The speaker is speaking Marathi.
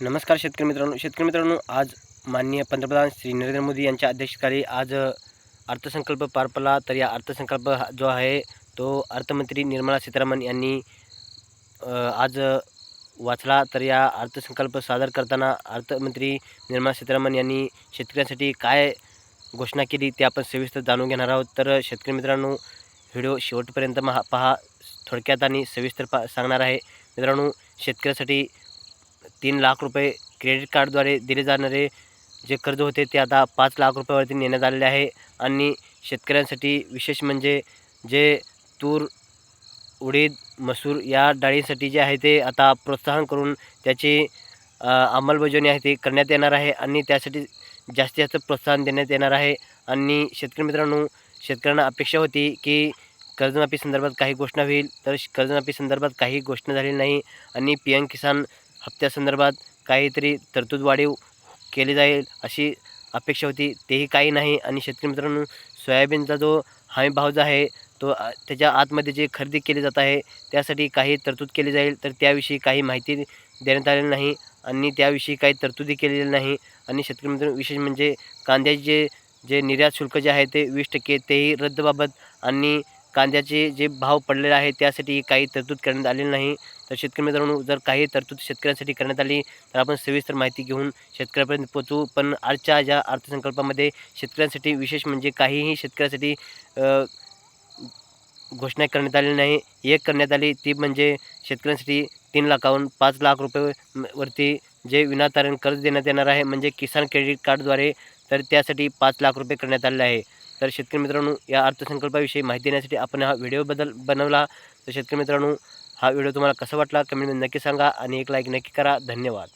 नमस्कार शेतकरी मित्रांनो. शेतकरी मित्रांनो आज माननीय पंतप्रधान श्री नरेंद्र मोदी यांच्या अध्यक्षतेखाली आज अर्थसंकल्प पार पडला. तर या अर्थसंकल्प हा- जो आहे तो अर्थमंत्री निर्मला सीतारामन यांनी आज वाचला. तर या अर्थसंकल्प सादर करताना अर्थमंत्री निर्मला सीतारामन यांनी शेतकऱ्यांसाठी काय घोषणा केली ते आपण सविस्तर जाणून घेणार आहोत. तर शेतकरी मित्रांनो व्हिडिओ शेवटपर्यंत महा पहा. थोडक्यात आणि सविस्तर पा सांगणार आहे. मित्रांनो शेतकऱ्यासाठी तीन लाख रुपये क्रेडिट कार्डद्वारे दिले जाणारे जे कर्ज होते ते आता पाच लाख रुपयावरती नेण्यात आलेले आहे. आणि शेतकऱ्यांसाठी विशेष म्हणजे जे तूर उडीद मसूर या डाळीसाठी जे आहे ते आता प्रोत्साहन करून त्याची अंमलबजावणी आहे ती करण्यात येणार आहे आणि त्यासाठी जास्तीत जास्त प्रोत्साहन देण्यात येणार आहे. आणि शेतकरी मित्रांनो शेतकऱ्यांना अपेक्षा होती की कर्जमाफी संदर्भात काही घोषणा होईल तर श- कर्जमाफी संदर्भात काही घोषणा झालेली नाही. आणि पी एम किसान हप्त्यासंदर्भात काहीतरी तरतूद वाढीव केली जाईल अशी अपेक्षा होती. तेही काही नाही आणि शेतकरी मित्रांनो सोयाबीनचा जो हमी भाव जो आहे तो त्याच्या आतमध्ये जे खरेदी केली जात आहे त्यासाठी काही तरतूद केली जाईल. तर त्याविषयी काही माहिती देण्यात आलेली नाही आणि त्याविषयी काही तरतुदी केलेली नाही. आणि शेतकरी मित्रांनो विशेष म्हणजे कांद्याचे जे जे निर्यात शुल्क जे आहे ते वीस टक्के तेही रद्दबाबत आणि कांद्याचे जे भाव पडलेले आहे त्यासाठी काही तरतूद करण्यात आलेली नाही. तर शेतकरी मित्रांनो जर काही तरतूद शेतकऱ्यांसाठी करण्यात आली तर आपण सविस्तर माहिती घेऊन शेतकऱ्यापर्यंत पोहोचू. पण आजच्या ज्या अर्थसंकल्पामध्ये शेतकऱ्यांसाठी विशेष म्हणजे काहीही शेतकऱ्यासाठी घोषणा करण्यात आलेली नाही. एक करण्यात आली ती म्हणजे शेतकऱ्यांसाठी तीन लाखाहून पाच लाख रुपये वरती जे विनातारण कर्ज देण्यात येणार आहे म्हणजे किसान क्रेडिट कार्डद्वारे तर त्यासाठी पाच लाख रुपये करण्यात आलेले आहे. तर शेतकरी मित्रांनो या अर्थसंकल्पाविषयी माहिती देण्यासाठी आपण हा व्हिडिओ बदल बनवला. तर शेतकरी मित्रांनो हा व्हिडिओ तुम्हाला कसा वाटला? कमेंटमध्ये नक्की सांगा आणि एक लाईक नक्की करा. धन्यवाद.